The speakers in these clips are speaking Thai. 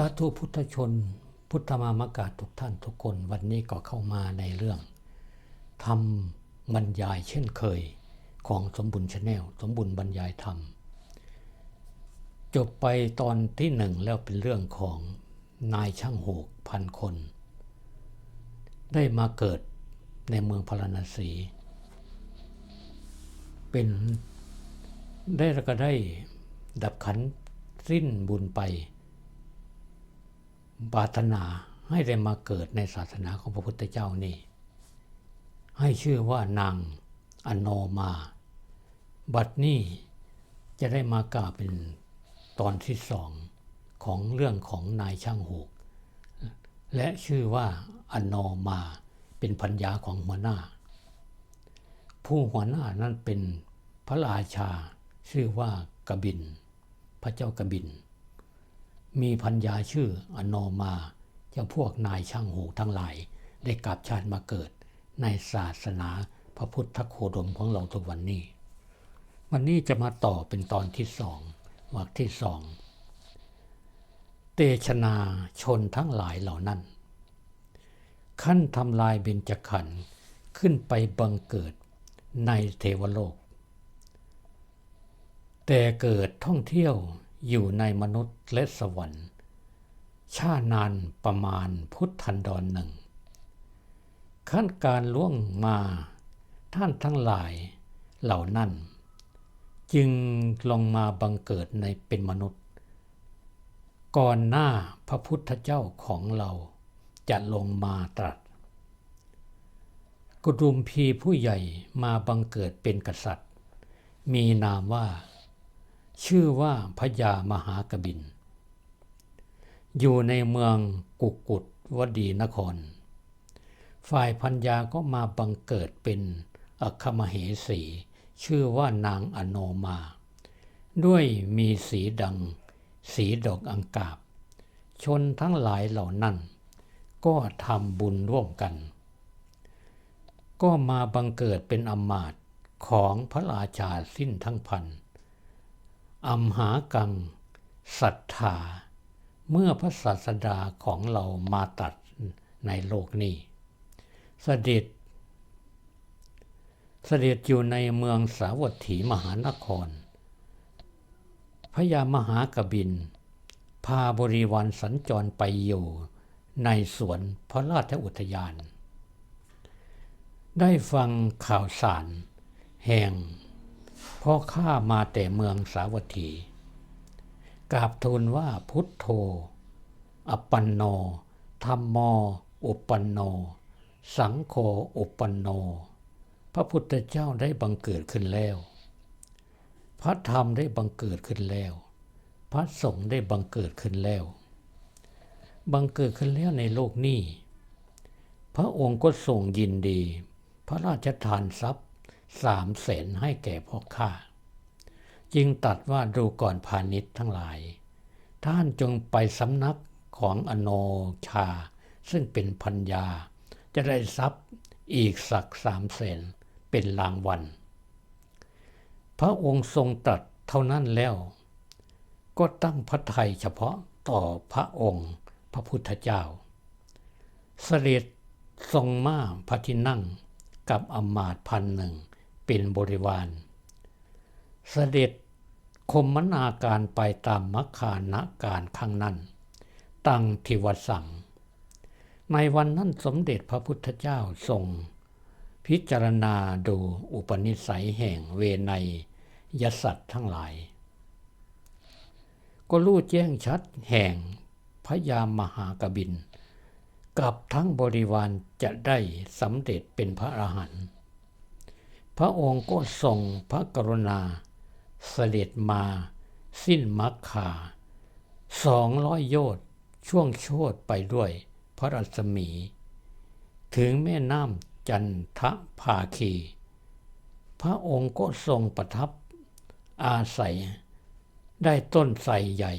สาธุพุทธชน พุทธมามกาทุกท่านทุกคนวันนี้ก็เข้ามาในเรื่องทำบรรยายเช่นเคยของสมบุญชาแนลสมบุญบรรยายธรรม จบไปตอนที่หนึ่งแล้วเป็นเรื่องของนายช่างโหกพันคน ได้มาเกิดในเมืองพาราณสี เป็นได้แล้วก็ได้ดับขันสิ้นบุญไป ปรารถนาให้ได้มาเกิดในศาสนาของพระพุทธเจ้านี่ ให้ชื่อว่านางอโนมา บัดนี้จะได้มากล่าวเป็นตอนที่สองของเรื่องของนายช่างหูก และชื่อว่าอโนมาเป็นพัญญาของหัวหน้า ผู้หัวหน้านั้นเป็นพระราชาชื่อว่ากบิน พระเจ้ากบิน มีพัญญาชื่ออโนมาเจ้าพวกนายช่างหูทั้งหลาย ได้กลับชาติมาเกิด ในศาสนาพระพุทธโคดมของเราทุกวันนี้ วันนี้จะมาต่อเป็นตอนที่สองวรรคที่สอง เตชนาชนทั้งหลายเหล่านั้น ขั้นทำลายเบญจขันธ์ขึ้นไปบังเกิดในเทวโลก แต่เกิดท่องเที่ยว อยู่ในมนุษย์และสวรรค์ชานานประมาณพุทธันดรหนึ่ง ขั้นการล่วงมาท่านทั้งหลายเหล่านั้น จึงลงมาบังเกิดในเป็นมนุษย์ ก่อนหน้าพระพุทธเจ้าของเราจะลงมาตรัส กุดุมพีผู้ใหญ่มาบังเกิดเป็นกษัตริย์ มีนามว่า ชื่อว่าพญามหากบิน อยู่ในเมืองกุกุฏวดีนคร ฝ่ายพัญญาก็มาบังเกิดเป็นอัคมเหสี ชื่อว่านางอโนมา ด้วยมีสีดัง สีดอกอังกาบ ชนทั้งหลายเหล่านั้น ก็ทำบุญร่วมกัน ก็มาบังเกิดเป็นอมาตของพระราชาสิ้นทั้งพัน อัมหากังศรัทธา เมื่อพระศาสดาของเรามาตัดในโลกนี้เสด็จเสด็จอยู่ในเมืองสาวัตถีมหานครพญามหากบิน พาบริวารสัญจรไปอยู่ในสวนพระราชอุทยาน ได้ฟังข่าวสาร แห่ง พ่อข้ามาแต่เมืองสาวัตถีกราบทูลว่าพุทโธ อปันโนธรรมโมอุปันโน สังโฆอุปปันโน พระพุทธเจ้าได้บังเกิดขึ้นแล้ว พระธรรมได้บังเกิดขึ้นแล้ว พระสงฆ์ได้บังเกิดขึ้นแล้ว บังเกิดขึ้นแล้วในโลกนี้ พระองค์ก็ทรงยินดี พระราชทานทรัพย์ สามแสนให้แก่พ่อข้าจึงตัดว่าดูก่อนพาณิชย์ทั้งหลาย ท่านจงไปสำนักของอโนชา ซึ่งเป็นพัญญา จะได้ทรัพย์อีกสักสามแสนเป็นรางวัลพระองค์ทรงตรัสเท่านั้นแล้ว ก็ตั้งพระทัยเฉพาะต่อพระองค์พระพุทธเจ้า เสด็จทรงมาพระที่นั่งกับอมาตย์พันหนึ่ง เป็นบริวาร เสด็จคมมนาการไปตามมัคคานาการข้างนั้น ตั้งทิวสัง ในวันนั้นสมเด็จพระพุทธเจ้าทรง พิจารณาดูอุปนิสัยแห่งเวไนยสัตว์ทั้งหลาย ก็รู้แจ้งชัดแห่งพระยามมหากบิน กับทั้งบริวารจะได้สำเร็จเป็นพระอรหันต์ พระองค์ก็ทรงพระกรุณา เสด็จมา สิ้นมักคาสองร้อยโยชน์ช่วงโชดไปด้วยพระรัศมี ถึงแม่น้ำจันทภาคี พระองค์ก็ทรงประทับอาศัย ได้ต้นไทรใหญ่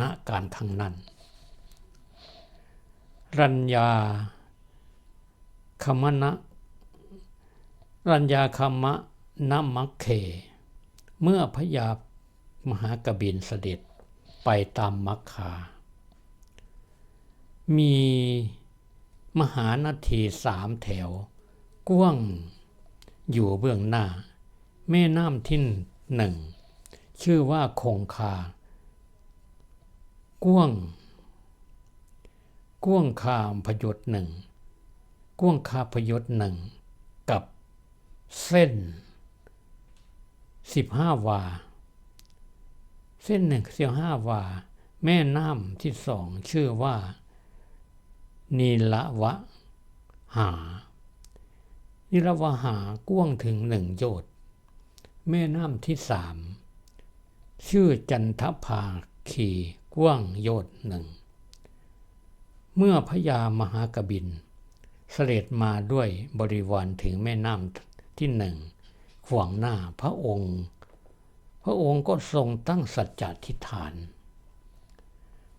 ณการครั้งนั้น รัญญาคมณะ รัญญาคมะนมัคเค เมื่อพระยามหากบินเสด็จไปตามมัคคา มีมหานาทีสามแถว กว้างอยู่เบื้องหน้า แม่น้ำที่หนึ่ง ชื่อว่าคงคา กว้าง กว้างคาพยศหนึ่งกว้างคาพยศหนึ่งกับ เส้นสิบห้าวา เส้นหนึ่งสิบห้าวา แม่น้ำที่สองชื่อว่า นีละวะ หานิรวะหากว้างถึงหนึ่งโยชน์แม่น้ำที่สามชื่อจันทภาคีกว้างโยชน์หนึ่ง เมื่อพญามหากบิน เสด็จมาด้วยบริวารถึงแม่น้ำ ที่หนึ่งขวางหน้าพระองค์ พระองค์ก็ทรงตั้งสัจจทิฏฐาน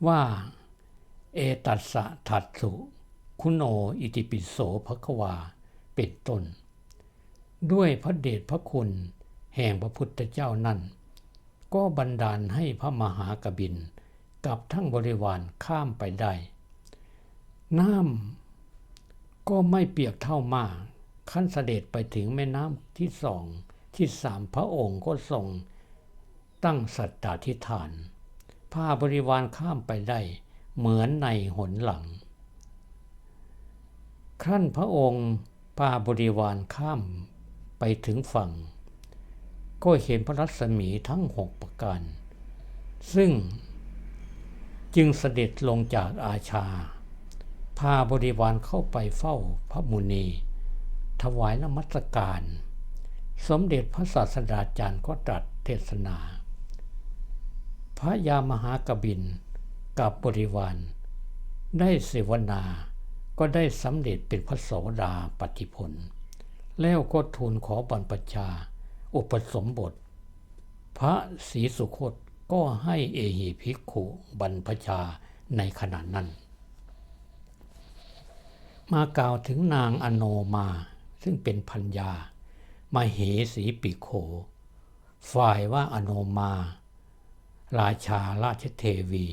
ว่าเอตัสสะทัตสุคุณโออิติปิโสภควาเป็นต้น ด้วยพระเดชพระคุณแห่งพระพุทธเจ้านั่นก็บันดาลให้พระมหากบินกับทั้งบริวารข้ามไปได้ น้ำก็ไม่เปียกเท่ามาก ขั้นเสด็จไปถึงแม่น้ำที่สองที่สามพระองค์ก็ทรงตั้งสัตตาธิฐานพาบริวารข้ามไปได้เหมือนในหนหลัง ครั้นพระองค์พาบริวารข้ามไปถึงฝั่ง ก็เห็นพระรัศมีทั้งหกประการ ซึ่งจึงเสด็จลงจากอาชา พาบริวารเข้าไปเฝ้าพระมุนี ถวายนมัสการ สมเด็จพระศาสดาจารย์ก็ตรัสเทศนา พระยามหากบินกับบริวาร ได้เสวนาก็ได้สำเร็จเป็นพระโสดาปฏิผล แล้วก็ทูลขอบรรพชา อุปสมบท พระศรีสุคตก็ให้เอหิภิกขุบรรพชาในขณะนั้น มากล่าวถึงนางอโนมา ซึ่งเป็นพัญญามาเหสีปิโข ฝ่ายว่าอโนมา ราชาราชเทวี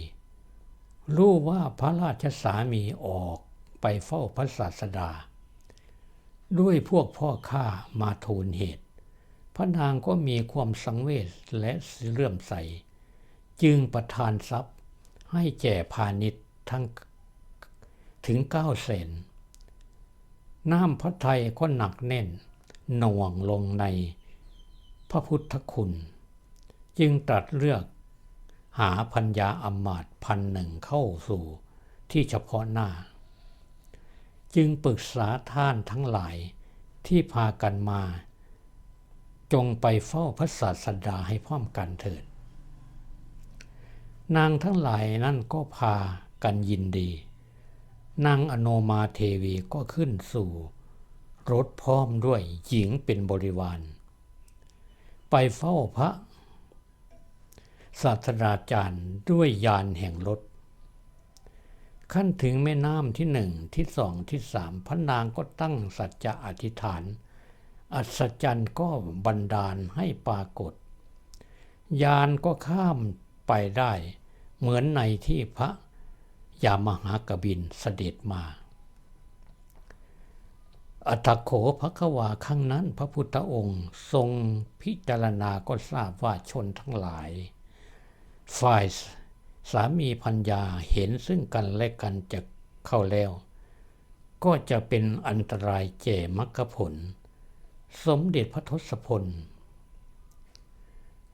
รู้ว่าพระราชสามีออกไปเฝ้าพระศาสดา ด้วยพวกพ่อข้ามาทูลเหตุ พระนางก็มีความสังเวชและเลื่อมใส จึงประทานทรัพย์ให้แก่พาณิชย์ทั้งถึงเก้าเสน น้ำพระไทยก็หนักแน่น หน่วงลงในพระพุทธคุณ จึงตรัสเลือกหาพัญญาอำมาตย์พันหนึ่งเข้าสู่ที่เฉพาะหน้า จึงปรึกษาท่านทั้งหลายที่พากันมา จงไปเฝ้าพระศาสดาให้พร้อมกันเถิด นางทั้งหลายนั่นก็พากันยินดี นางอโนมาเทวีก็ขึ้นสู่รถพร้อมด้วยหญิงเป็นบริวาร ไปเฝ้าพระศาสตราจารย์ด้วยยานแห่งรถ ขั้นถึงแม่น้ำที่หนึ่งที่สองที่สามพระนางก็ตั้งสัจจะอธิษฐาน อัศจรรย์ก็บันดาลให้ปรากฏ ยานก็ข้ามไปได้ เหมือนในที่พระ ยามหากบินเสด็จมา อัตโขพระควาครั้งนั้นพระพุทธองค์ทรงพิจารณาก็ทราบว่าชนทั้งหลาย ฝ่ายสามีพัญญาเห็นซึ่งกันและกันจะเข้าแล้ว ก็จะเป็นอันตรายแก่มรรคผล สมเด็จพระทศพล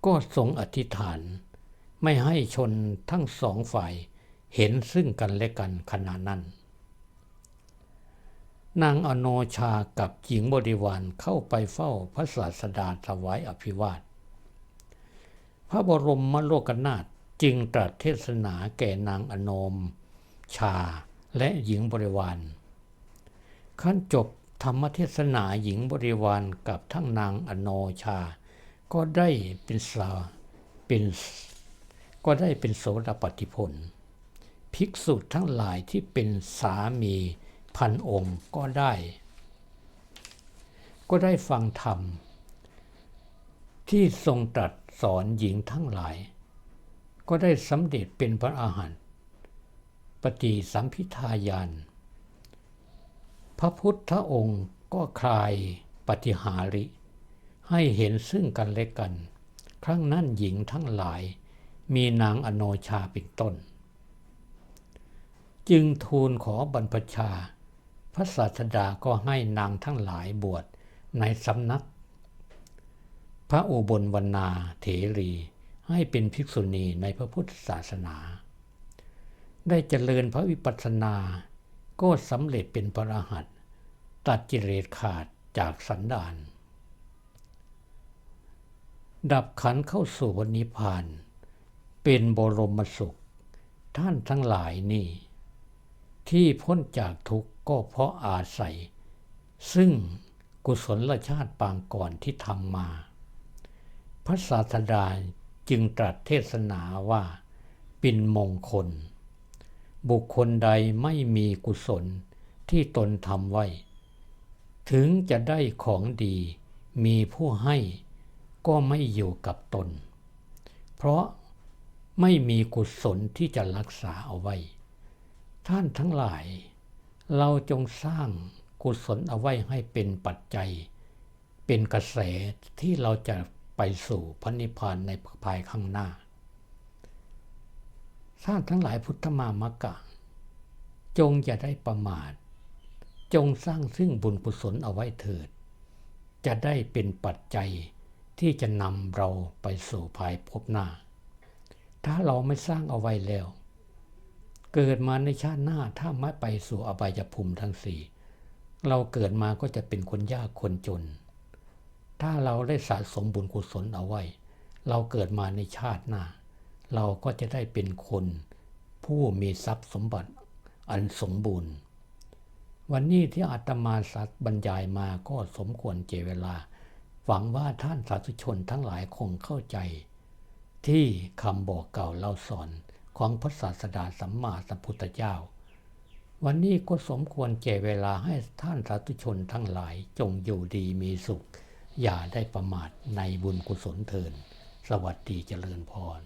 ก็ทรงอธิษฐานไม่ให้ชนทั้งสองฝ่าย เห็นซึ่งกันและกันขณะนั้น นางอโนชากับหญิงบริวารเข้าไปเฝ้าพระศาสดาถวายอภิวาท พระบรมมโลกนาถจึงตรัสเทศนาแก่นางอโนมชาและหญิงบริวารขั้นจบธรรมเทศนาหญิงบริวารกับทั้งนางอโนชา ก็ได้เป็นสาเป็นก็ได้เป็นโสดาปฏิผล ภิกษุทั้งหลายที่เป็นสามีพันองค์ก็ได้ ก็ได้ฟังธรรม ที่ทรงตรัสสอนหญิงทั้งหลาย ก็ได้สำเร็จเป็นพระอาหารปฏิสัมพิทายานพระพุทธองค์ก็คลายปฏิหาริ ให้เห็นซึ่งกันและกัน ครั้งนั้นหญิงทั้งหลายมีนางอโนชาเป็นต้น จึงทูลขอบรรพชา พระศาสดาก็ให้นางทั้งหลายบวชในสำนัก พระอุบลวรรณาเถรีให้เป็นภิกษุณีในพระพุทธศาสนา ได้เจริญพระวิปัสสนาก็สำเร็จเป็นพระอรหันต์ตัดกิเลสขาดจากสันดาน ดับขันเข้าสู่วันนิพพาน เป็นบรมสุข ท่านทั้งหลายนี่ ที่พ้นจากทุกข์ก็เพราะอาศัย ซึ่งกุศลชาติปางก่อนที่ทำมา พระศาสดาจึงตรัสเทศนาว่าเป็นมงคล บุคคลใดไม่มีกุศลที่ตนทำไว้ ถึงจะได้ของดีมีผู้ให้ก็ไม่อยู่กับตน เพราะไม่มีกุศลที่จะรักษาเอาไว้ ท่านทั้งหลาย เราจงสร้างกุศลเอาไว้ให้เป็นปัจจัย เป็นกระแสที่เราจะไปสู่พระนิพพานในภายข้างหน้า ท่านทั้งหลายพุทธมามกะ จงอย่าได้ประมาท จงสร้างซึ่งบุญกุศลเอาไว้เถิด จะได้เป็นปัจจัยที่จะนำเราไปสู่ภายภพหน้า ถ้าเราไม่สร้างเอาไว้แล้ว เกิดมาในชาติหน้าถ้าไม่ไปสู่อบายภูมิทั้งสี่เราเกิดมาก็จะเป็นคนยากคนจน ถ้าเราได้สะสมบุญกุศลเอาไว้ เราเกิดมาในชาติหน้า เราก็จะได้เป็นคน ผู้มีทรัพย์สมบัติอันสมบูรณ์ วันนี้ที่อาตมาสัตว์บรรยายมาก็สมควรเจเวลา หวังว่าท่านสาธุชนทั้งหลายคงเข้าใจ ที่คำบอกเก่าเล่าสอน ของพระศาสดาสัมมาสัมพุทธเจ้า วันนี้ก็สมควรเจเวลาให้ท่านสาธุชนทั้งหลายจงอยู่ดีมีสุข อย่าได้ประมาทในบุญกุศลเทิน สวัสดีเจริญพร